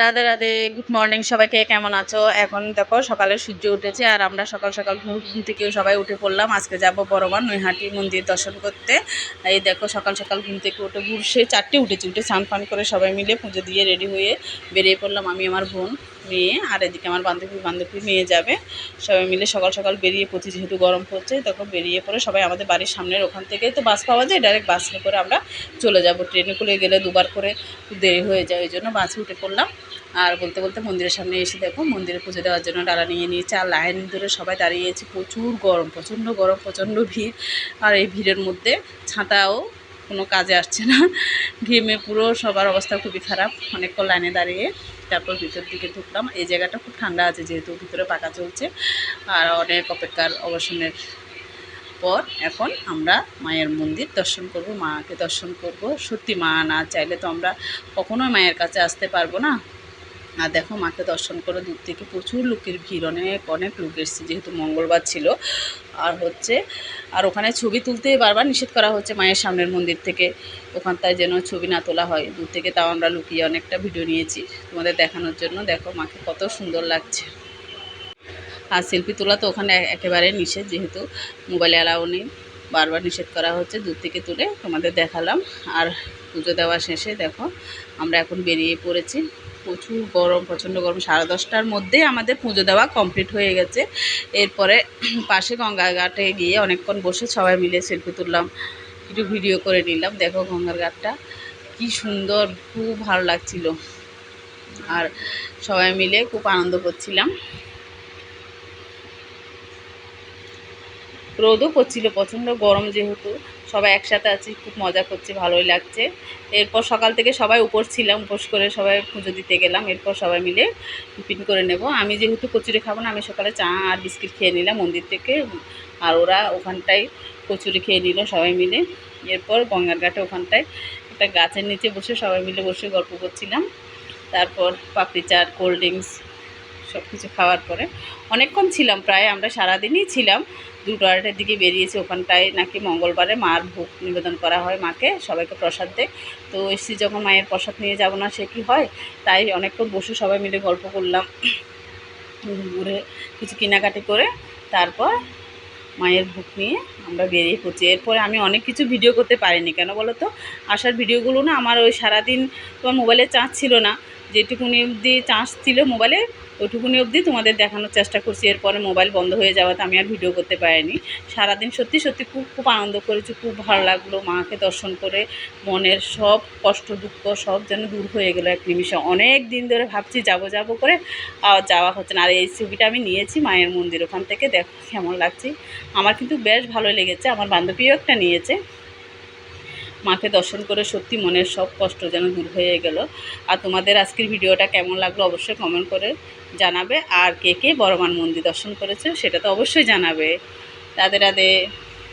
Radhe Radhe good morning সবাইকে, কেমন আছো? এখন দেখো, সকালে সূর্য উঠেছে আর আমরা সকাল সকাল ঘুম ঘুম থেকে সবাই উঠে পড়লাম। আজকে যাব বড়মান নৈহাটি মন্দির দর্শন করতে। এই দেখো, সকাল সকাল ঘুম থেকে উঠে ঘুরছে চারটে উঠেছে, উঠে স্নান ফান করে সবাই মিলে পুজো দিয়ে রেডি হয়ে বেরিয়ে পড়লাম আমি, আমার বোন, মেয়ে আর এদিকে আমার বান্ধবী বান্ধবী মেয়ে যাবে। সবাই মিলে সকাল সকাল বেরিয়ে পড়ছি, যেহেতু গরম পড়ছে তখন বেরিয়ে পড়ে সবাই আমাদের বাড়ির সামনের ওখান থেকেই তো বাস পাওয়া যায় ডাইরেক্ট বাসে করে আমরা চলে যাব। ট্রেনে করে গেলে দুবার করে দেরি হয়ে যায়, ওই জন্য বাসে উঠে পড়লাম। আর বলতে বলতে মন্দিরের সামনে এসে দেখো, মন্দিরে পুজো দেওয়ার জন্য ডালা নিয়ে নিয়েছে, আর লাইন ধরে সবাই দাঁড়িয়েছে প্রচুর গরম, প্রচণ্ড গরম, প্রচণ্ড ভিড়। আর এই ভিড়ের মধ্যে ছাতাও কোনো কাজে আসছে না। ঘেমে পুরো সবার অবস্থা খুবই খারাপ। অনেকক্ষণ লাইনে দাঁড়িয়ে তারপর ভিতর দিকে ঢুকলাম। এই জায়গাটা খুব ঠান্ডা আছে, যেহেতু ভিতরে পাকা চলছে। আর অনেক অপেক্ষার অবসানের পর এখন আমরা মায়ের মন্দির দর্শন করব, মাকে দর্শন করব। সত্যি মা না চাইলে তো আমরা কখনোই মায়ের কাছে আসতে পারব না। আর দেখো, মাকে দর্শন করে দূর থেকে প্রচুর লোকের ভিড়, অনেক অনেক লোক এসছে যেহেতু মঙ্গলবার ছিল। আর হচ্ছে, আর ওখানে ছবি তুলতে বারবার নিষেধ করা হচ্ছে মায়ের সামনের মন্দির থেকে। ওখানটায় যেন ছবি না তোলা হয়। দূর থেকে তাও আমরা লুকিয়ে অনেকটা ভিডিও নিয়েছি তোমাদের দেখানোর জন্য। দেখো, মাকে কত সুন্দর লাগছে। আর সেলফি তোলা তো ওখানে একেবারে নিষেধ যেহেতু মোবাইলে অ্যালাউ নেই। বারবার নিষেধ করা হচ্ছে, দূর থেকে তুলে তোমাদের দেখালাম। আর পুজো দেওয়া শেষে দেখো, আমরা এখন বেরিয়ে পড়েছি। প্রচুর গরম, প্রচণ্ড গরম, সাড়ে দশটার মধ্যেই আমাদের পুজো দেওয়া কমপ্লিট হয়ে গেছে। এরপরে পাশে গঙ্গা ঘাটে গিয়ে অনেকক্ষণ বসে সবাই মিলে সেলফি তুললাম। একটু ভিডিও করে নিলাম। দেখো গঙ্গার ঘাটটা, কি সুন্দর, খুব ভালো লাগছিল। আর সবাই মিলে খুব আনন্দ করছিলাম। রোদও করছিল, প্রচণ্ড গরম যেহেতু। সবাই একসাথে আছি, খুব মজা করছি, ভালোই লাগছে। এরপর সকাল থেকে সবাই উপোস ছিলাম, উপোস করে সবাই পুজো দিতে গেলাম। এরপর সবাই মিলে টিফিন করে নেব। আমি যেহেতু কচুরি খাব না, আমি সকালে চা আর বিস্কিট খেয়ে নিলাম মন্দির থেকে। আর ওরা ওখানটায় কচুরি খেয়ে নিল সবাই মিলে। এরপর গঙ্গার ঘাটে ওখানটায় একটা গাছের নিচে বসে সবাই মিলে বসে গল্প করছিলাম। তারপর পাপড়ি চাট, কোল্ড ড্রিঙ্কস সব কিছু খাওয়ার পরে। অনেকক্ষণ ছিলাম প্রায়, আমরা সারাদিনই ছিলাম। দুটো আড়াইটার দিকে বেরিয়েছি, ওখানটায় নাকি মঙ্গলবারে মার ভোগ নিবেদন করা হয় মাকে, সবাইকে প্রসাদ দেয়। তো এসছি যখন মায়ের প্রসাদ নিয়ে যাব না সে কি হয়, তাই অনেকক্ষণ বসে সবাই মিলে গল্প করলাম। ঘুরে কিছু কেনাকাটি করে তারপর মায়ের ভোগ নিয়ে আমরা বেরিয়ে পড়ছি। এরপরে আমি অনেক কিছু ভিডিও করতে পারিনি, কেন বলো তো? আসার ভিডিওগুলো না আমার ওই সারাদিন তোমার মোবাইলে চার্জ ছিল না। যেটুকুনি অবধি চার্জ ছিল মোবাইলে ওইটুকুনি অবধি তোমাদের দেখানোর চেষ্টা করছি। এরপরে মোবাইল বন্ধ হয়ে যাওয়াতে আমি আর ভিডিও করতে পারিনি। সারাদিন সত্যি সত্যি খুব খুব আনন্দ করেছি, খুব ভালো লাগল মাকে দর্শন করে। মনের সব কষ্ট, দুঃখ সব যেন দূর হয়ে গেলো এক নিমিষে। অনেক দিন ধরে ভাবছি যাব যাব করে, আর যাওয়া হচ্ছে না। আর এই ছবিটা আমি নিয়েছি মায়ের মন্দির ওখান থেকে। দেখো কেমন লাগছে। আমার কিন্তু বেশ ভালো লেগেছে। আমার বান্ধবীও একটা নিয়েছে। মাকে দর্শন করে সত্যি মনের সব কষ্ট যেন দূর হয়ে গেল। আর তোমাদের আজকের ভিডিওটা কেমন লাগল অবশ্যই কমেন্ট করে জানাবে। আর কে কে বড়মান মন্দির দর্শন করেছে সেটা তো অবশ্যই জানাবে। রাধে রাধে।